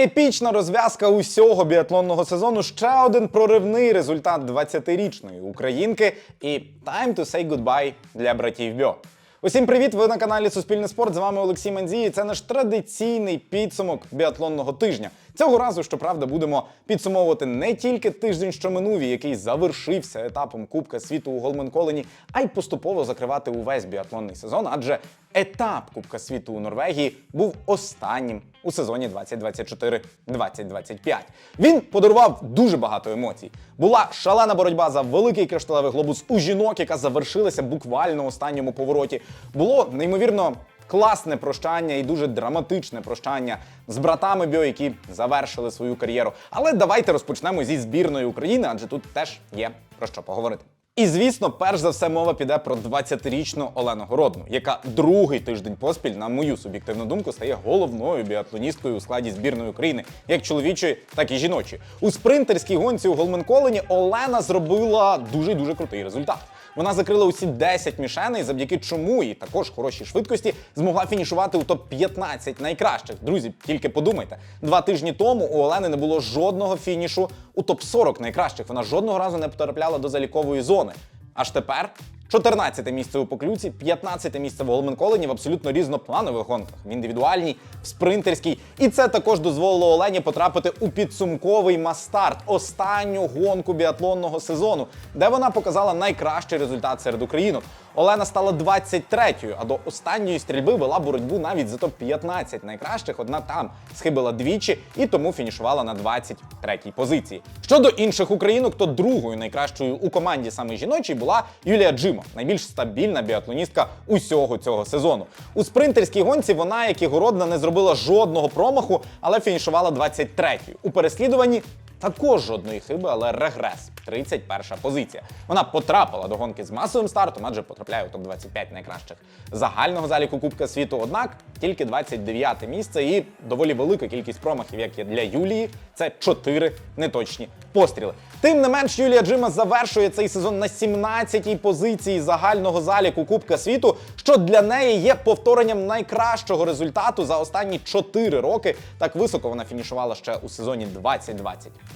Епічна розв'язка усього біатлонного сезону. Ще один проривний результат 20-річної українки. І time to say goodbye для братів Бьо. Усім привіт! Ви на каналі Суспільний спорт. З вами Олексій Манзій. Це наш традиційний підсумок біатлонного тижня. Цього разу, щоправда, будемо підсумовувати не тільки тиждень, що минув, який завершився етапом Кубка світу у Голменколені, а й поступово закривати увесь біатлонний сезон. Адже етап Кубка світу у Норвегії був останнім у сезоні 2024-2025. Він подарував дуже багато емоцій. Була шалена боротьба за великий кришталевий глобус у жінок, яка завершилася буквально останньому повороті. Було неймовірно. Класне прощання і дуже драматичне прощання з братами Бьо, які завершили свою кар'єру. Але давайте розпочнемо зі збірної України, адже тут теж є про що поговорити. І звісно, перш за все мова піде про 20-річну Олену Городну, яка другий тиждень поспіль, на мою суб'єктивну думку, стає головною біатлоністкою у складі збірної України, як чоловічої, так і жіночої. У спринтерській гонці у Голменколені Олена зробила дуже дуже крутий результат. Вона закрила усі 10 мішеней, завдяки чому і також хорошій швидкості змогла фінішувати у топ-15 найкращих. Друзі, тільки подумайте, два тижні тому у Олени не було жодного фінішу у топ-40 найкращих. Вона жодного разу не потрапляла до залікової зони. Аж тепер 14 місце у поклюці, 15 місце в Голменколені в абсолютно різнопланових гонках, в індивідуальній, в спринтерській. І це також дозволило Олені потрапити у підсумковий мастарт, останню гонку біатлонного сезону, де вона показала найкращий результат серед українок. Олена стала 23-ю, а до останньої стрільби вела боротьбу навіть за топ-15 найкращих. Одна там схибила двічі і тому фінішувала на 23-й позиції. Щодо інших українок, то другою найкращою у команді саме жіночій була Юлія Джимо, найбільш стабільна біатлоністка усього цього сезону. У спринтерській гонці вона, як і Городна, не зробила жодного промаху, але фінішувала 23-ю. У переслідуванні також жодної хиби, але регрес. 31 позиція. Вона потрапила до гонки з масовим стартом, адже потрапляє у топ-25 найкращих загального заліку Кубка світу. Однак тільки 29 місце і доволі велика кількість промахів, як є для Юлії. Це 4 неточні постріли. Тим не менш, Юлія Джима завершує цей сезон на 17-й позиції загального заліку Кубка світу, що для неї є повторенням найкращого результату за останні 4 роки. Так високо вона фінішувала ще у сезоні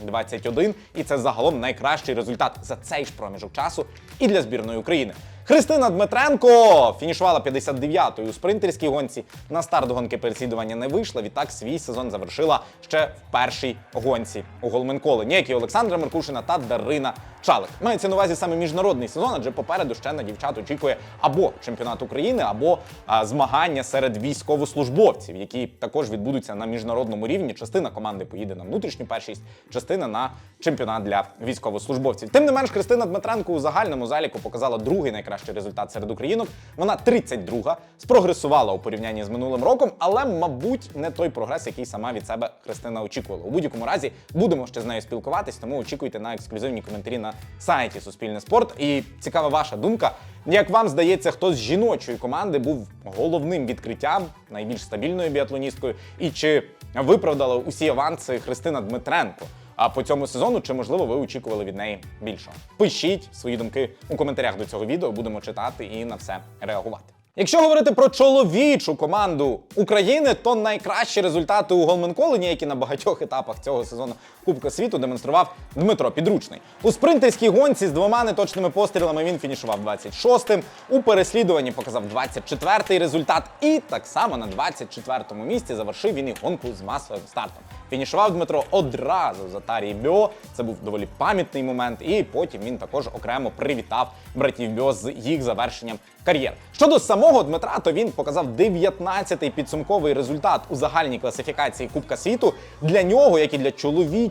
2020-21, і це загалом найкращий результат за цей ж проміжок часу і для збірної України. Христина Дмитренко фінішувала 59-ю у спринтерській гонці. На старт гонки переслідування не вийшла. Відтак свій сезон завершила ще в першій гонці у Голменколені, як і Олександра Меркушина та Дарина Чалик. Мається на увазі саме міжнародний сезон, адже попереду ще на дівчат очікує або чемпіонат України, або а, змагання серед військовослужбовців, які також відбудуться на міжнародному рівні. Частина команди поїде на внутрішню першість, частина на чемпіонат для військовослужбовців. Тим не менш, Христина Дмитренко у загальному заліку показала другий найкращий результат серед українок. Вона 32-га, спрогресувала у порівнянні з минулим роком, але, мабуть, не той прогрес, який сама від себе Христина очікувала. У будь-якому разі будемо ще з нею спілкуватись, тому очікуйте на ексклюзивні коментарі на сайті Суспільне спорт. І цікава ваша думка. Як вам здається, хто з жіночої команди був головним відкриттям, найбільш стабільною біатлоністкою, і чи виправдала усі аванси Христина Дмитренко? А по цьому сезону, чи можливо ви очікували від неї більшого? Пишіть свої думки у коментарях до цього відео, будемо читати і на все реагувати. Якщо говорити про чоловічу команду України, то найкращі результати у Голменколені, які на багатьох етапах цього сезону Кубка світу демонстрував Дмитро Підручний. У спринтерській гонці з двома неточними пострілами він фінішував 26-м, у переслідуванні показав 24-й результат, і так само на 24-му місці завершив він і гонку з масовим стартом. Фінішував Дмитро одразу за Тарій Бьо. Це був доволі пам'ятний момент, і потім він також окремо привітав братів Бьо з їх завершенням кар'єр. Щодо самого Дмитра, то він показав 19-й підсумковий результат у загальній класифікації Кубка світу. Для нього, як і для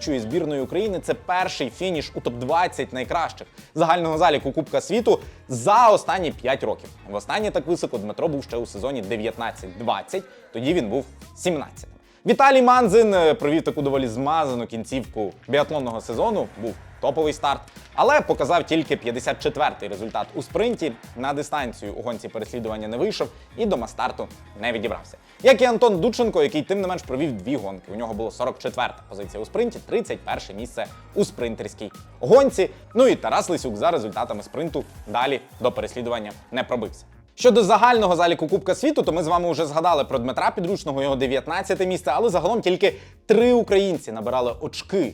чоловічої збірної України, це перший фініш у топ-20 найкращих загального заліку Кубка світу за останні 5 років. Востаннє так високо Дмитро був ще у сезоні 19-20, тоді він був 17. Віталій Манзин е, провів таку доволі змазану кінцівку біатлонного сезону. Був топовий старт, але показав тільки 54-й результат у спринті. На дистанцію у гонці переслідування не вийшов і до мастарту не відібрався. Як і Антон Дученко, який тим не менш провів дві гонки. У нього було 44-та позиція у спринті, 31 місце у спринтерській гонці. Ну і Тарас Лисюк за результатами спринту далі до переслідування не пробився. Щодо загального заліку Кубка світу, то ми з вами вже згадали про Дмитра Підручного, його 19 місце, але загалом тільки три українці набирали очки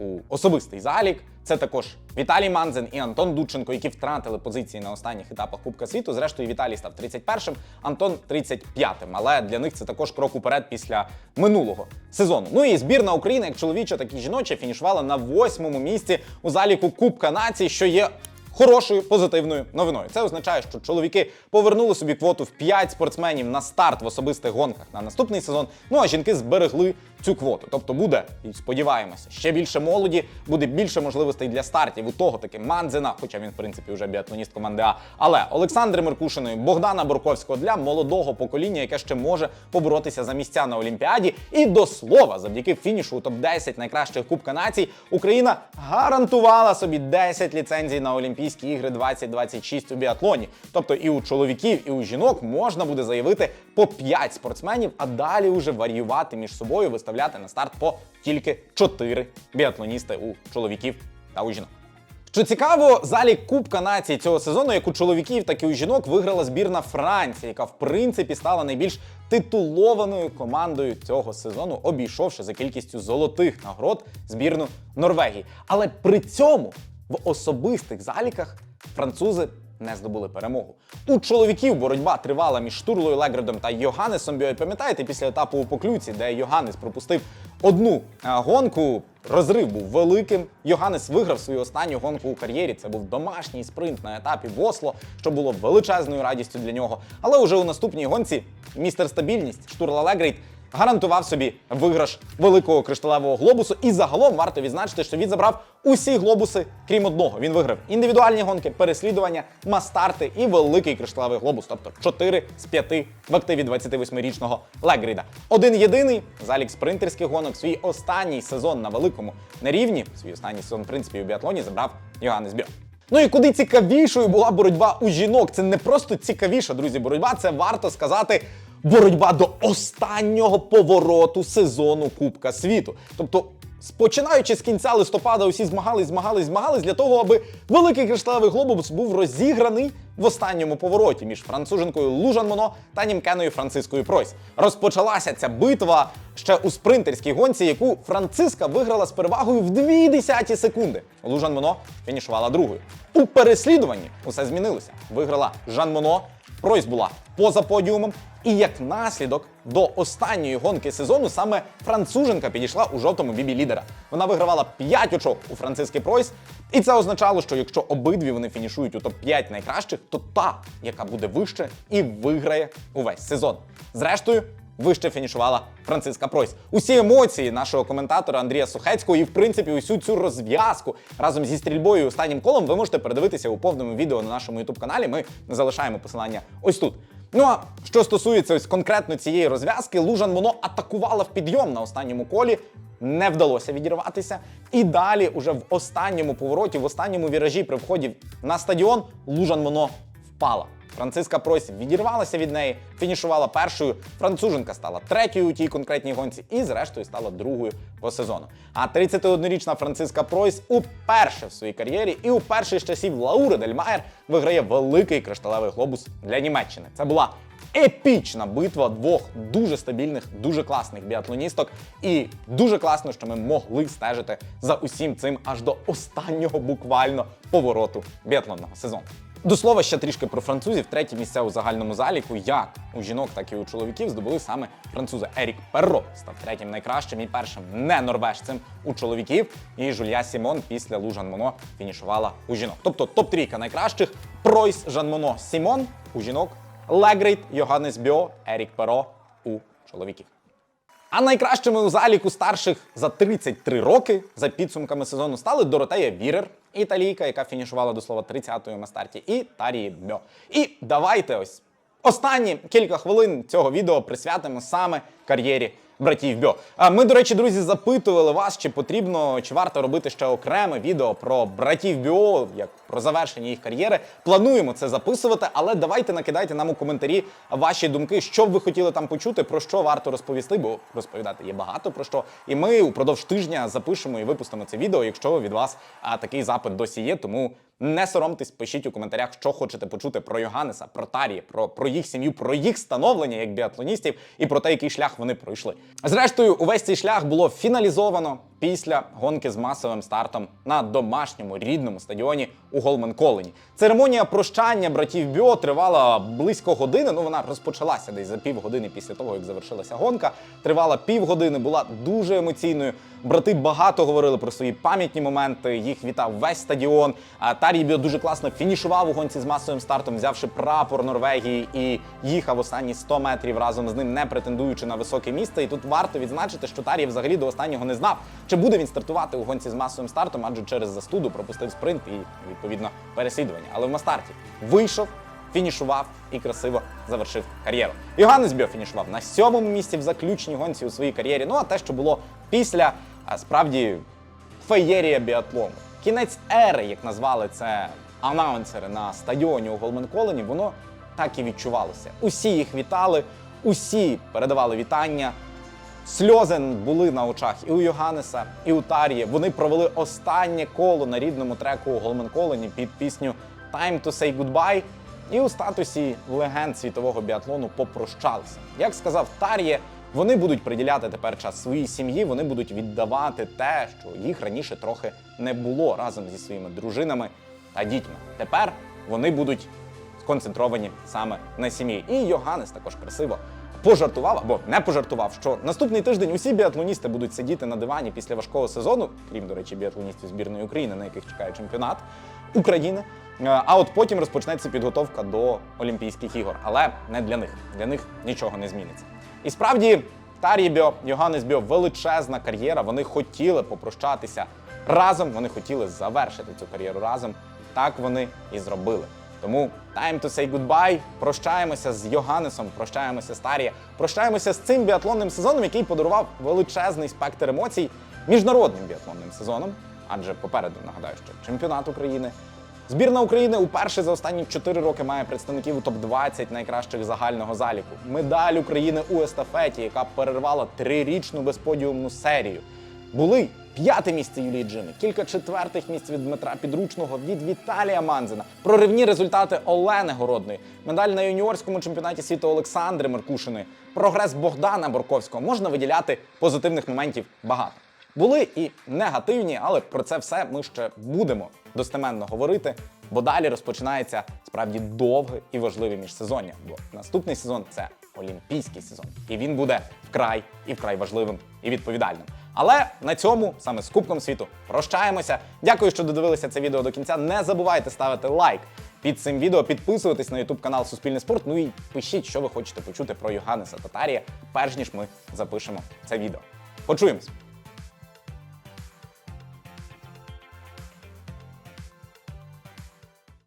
у особистий залік. Це також Віталій Манзен і Антон Дудченко, які втратили позиції на останніх етапах Кубка світу. Зрештою, Віталій став 31-м, Антон 35-м. Але для них це також крок уперед після минулого сезону. Ну і збірна України, як чоловіча, так і жіноча, фінішувала на восьмому місці у заліку Кубка націй, що є хорошою позитивною новиною. Це означає, що чоловіки повернули собі квоту в 5 спортсменів на старт в особистих гонках на наступний сезон. Ну а жінки зберегли цю квоту. Тобто буде, сподіваємося, ще більше молоді, буде більше можливостей для стартів у того таки Манзена, хоча він, в принципі, вже біатлоніст команди А. Але Олександри Меркушиної, Богдана Борковського для молодого покоління, яке ще може поборотися за місця на Олімпіаді. І до слова, завдяки фінішу у топ-10 найкращих Кубка націй, Україна гарантувала собі 10 ліцензій на Олімпійські ігри 2026 у біатлоні. Тобто і у чоловіків, і у жінок можна буде заявити по 5 спортсменів, а далі уже варіювати між собою, виставляти на старт по тільки 4 біатлоністи у чоловіків та у жінок. Що цікаво, залік Кубка націй цього сезону, як у чоловіків, так і у жінок, виграла збірна Франції, яка в принципі стала найбільш титулованою командою цього сезону, обійшовши за кількістю золотих нагород збірну Норвегії. Але при цьому в особистих заліках французи не здобули перемогу. У чоловіків боротьба тривала між Штурлою Легредом та Йоганнесом Бьой. Пам'ятаєте, після етапу у Поклюці, де Йоганнес пропустив одну е, гонку, розрив був великим. Йоганнес виграв свою останню гонку у кар'єрі. Це був домашній спринт на етапі в Осло, що було величезною радістю для нього. Але уже у наступній гонці містер стабільність Штурла Легрейд гарантував собі виграш великого кришталевого глобусу. І загалом варто відзначити, що він забрав усі глобуси, крім одного. Він виграв індивідуальні гонки, переслідування, мастарти і великий кришталевий глобус, тобто 4 з 5 в активі 28-річного Легріда. Один єдиний залік спринтерських гонок свій останній сезон на великому нерівні, свій останній сезон, в принципі, у біатлоні забрав Йоганнес Бьо. Ну і куди цікавішою була боротьба у жінок. Це не просто цікавіша, друзі, боротьба, це варто сказати. Боротьба до останнього повороту сезону Кубка світу. Тобто, починаючи з кінця листопада, усі змагались, змагались, змагались для того, аби великий кришталевий глобус був розіграний в останньому повороті між француженкою Лужан Моно та німкеною Францискою Пройс. Розпочалася ця битва ще у спринтерській гонці, яку Франциска виграла з перевагою в 2 десяті секунди. Лужан Моно фінішувала другою. У переслідуванні усе змінилося. Виграла Жан Моно. Пройс була поза подіумом. І як наслідок до останньої гонки сезону саме француженка підійшла у жовтому бібі лідера. Вона вигравала 5 очок у Франциски Пройс, і це означало, що якщо обидві вони фінішують у топ-5 найкращих, то та, яка буде вище, і виграє увесь сезон. Зрештою. Вище фінішувала Франциска Пройс. Усі емоції нашого коментатора Андрія Сухецького і, в принципі, усю цю розв'язку разом зі стрільбою і останнім колом ви можете передивитися у повному відео на нашому youtube каналі. Ми залишаємо посилання ось тут. Ну а що стосується ось конкретно цієї розв'язки, Лужан воно атакувала в підйом на останньому колі. Не вдалося відірватися. І далі, уже в останньому повороті, в останньому віражі при вході на стадіон, Лужан воно впала. Франциска Пройс відірвалася від неї, фінішувала першою. Француженка стала третьою у тій конкретній гонці і, зрештою, стала другою по сезону. А 31-річна Франциска Пройс уперше в своїй кар'єрі і уперше з часів Лаури Дельмаєр виграє великий кришталевий глобус для Німеччини. Це була епічна битва двох дуже стабільних, дуже класних біатлоністок. І дуже класно, що ми могли стежити за усім цим аж до останнього буквально повороту біатлонного сезону. До слова, ще трішки про французів. Треті місця у загальному заліку, як у жінок, так і у чоловіків, здобули саме французи. Ерік Перро став третім найкращим і першим не норвежцем у чоловіків. І Жулья Сімон після Лужан Моно фінішувала у жінок. Тобто топ-трійка найкращих: Пройс, Жан Моно, Сімон у жінок, Легрейт, Йоганнес Бьо, Ерік Перо у чоловіків. А найкращими у заліку старших за 33 роки за підсумками сезону стали Доротея Вірер, італійка, яка фінішувала до слова 30-ю на старті, і Тарії Бьо. І давайте ось останні кілька хвилин цього відео присвятимо саме кар'єрі братів Бьо. А ми, до речі, друзі, запитували вас, чи потрібно, чи варто робити ще окреме відео про братів Бьо, як про завершення їх кар'єри. Плануємо це записувати, але давайте накидайте нам у коментарі ваші думки, що б ви хотіли там почути, про що варто розповісти, бо розповідати є багато про що. І ми упродовж тижня запишемо і випустимо це відео, якщо від вас а, такий запит досі є. Тому Не соромтесь, пишіть у коментарях, що хочете почути про Йоганнеса, про Тарії, про, про їх сім'ю, про їх становлення як біатлоністів і про те, який шлях вони пройшли. Зрештою, увесь цей шлях було фіналізовано після гонки з масовим стартом на домашньому рідному стадіоні у Голмен-Колені. Церемонія прощання братів Біо тривала близько години. Ну вона розпочалася десь за півгодини після того, як завершилася гонка. Тривала півгодини, була дуже емоційною. Брати багато говорили про свої пам'ятні моменти. Їх вітав весь стадіон. А Тарій Біо дуже класно фінішував у гонці з масовим стартом, взявши прапор Норвегії і їхав останні 100 метрів разом з ним, не претендуючи на високе місце. І тут варто відзначити, що Тарій взагалі до останнього не знав, чи буде він стартувати у гонці з масовим стартом, адже через застуду пропустив спринт і відповідно переслідування. Але в Мастарті вийшов. Фінішував і красиво завершив кар'єру. Йоганнес Бьо фінішував на сьомому місці в заключній гонці у своїй кар'єрі. Ну а те, що було після, справді феєрія біатлону. Кінець ери, як назвали це анаунсери на стадіоні у Голменколені, воно так і відчувалося. Усі їх вітали, усі передавали вітання. Сльози були на очах і у Йоганнеса, і у Тарії. Вони провели останнє коло на рідному треку Голменколені під пісню Time to say goodbye. І у статусі легенд світового біатлону попрощалися. Як сказав Тар'є, вони будуть приділяти тепер час своїй сім'ї, вони будуть віддавати те, що їх раніше трохи не було разом зі своїми дружинами та дітьми. Тепер вони будуть сконцентровані саме на сім'ї. І Йоганнес також красиво пожартував або не пожартував, що наступний тиждень усі біатлоністи будуть сидіти на дивані після важкого сезону, крім, до речі, біатлоністів збірної України, на яких чекає чемпіонат України. Е, А от потім розпочнеться підготовка до Олімпійських ігор. Але не для них. Для них нічого не зміниться. І справді, Тарій Біо, Йоганнес Біо величезна кар'єра. Вони хотіли попрощатися разом, вони хотіли завершити цю кар'єру разом. Так вони і зробили. Тому time to say goodbye. Прощаємося з Йоганнесом, прощаємося з Тарія, прощаємося з цим біатлонним сезоном, який подарував величезний спектр емоцій міжнародним біатлонним сезоном. Адже попереду нагадаю, що чемпіонат України. Збірна України уперше за останні 4 роки має представників у топ-20 найкращих загального заліку. Медаль України у естафеті, яка перервала трирічну безподіумну серію. Були п'яте місце Юлії Джими, кілька четвертих місць від Дмитра Підручного, від Віталія Манзина, проривні результати Олени Городної, медаль на юніорському чемпіонаті світу Олександри Меркушиної, прогрес Богдана Борковського. Можна виділяти позитивних моментів багато. Були і негативні, але про це все ми ще будемо достеменно говорити, бо далі розпочинається справді довге і важливе міжсезоння. Бо наступний сезон це олімпійський сезон, і він буде вкрай і вкрай важливим і відповідальним. Але на цьому саме з Кубком світу прощаємося. Дякую, що додивилися це відео до кінця. Не забувайте ставити лайк під цим відео, підписуватись на YouTube канал Суспільний спорт. Ну і пишіть, що ви хочете почути про Йоганнеса Татарія, перш ніж ми запишемо це відео. Почуємось!